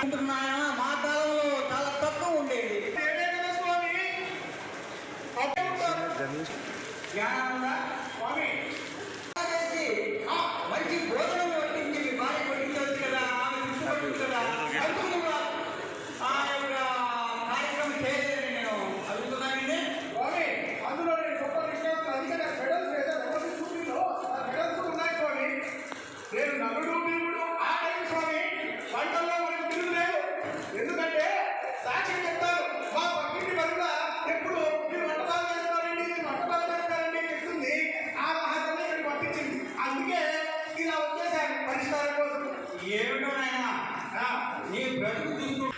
మా కాలంలో చాలా తక్కువ ఉండేది. స్వామి స్వామి. అందుకే ఇలా వచ్చేసాను పరిష్కారం కోసం. ఏమిటో నాయన? నీ బ్రతుకు చూసుకుంటూ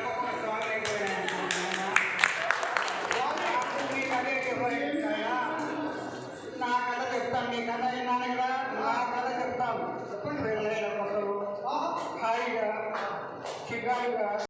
ಅನ್ನಜನಾನೆಗಳ ನಾಲ್ಕರ ಶಬ್ದ ಸಪ್ಪಂಡು ಬೇಗಲ ಎಲ್ಲ ಮಕ್ಕಳು ಹಾಯಿಗ ಶಿಗಾಯಿಗ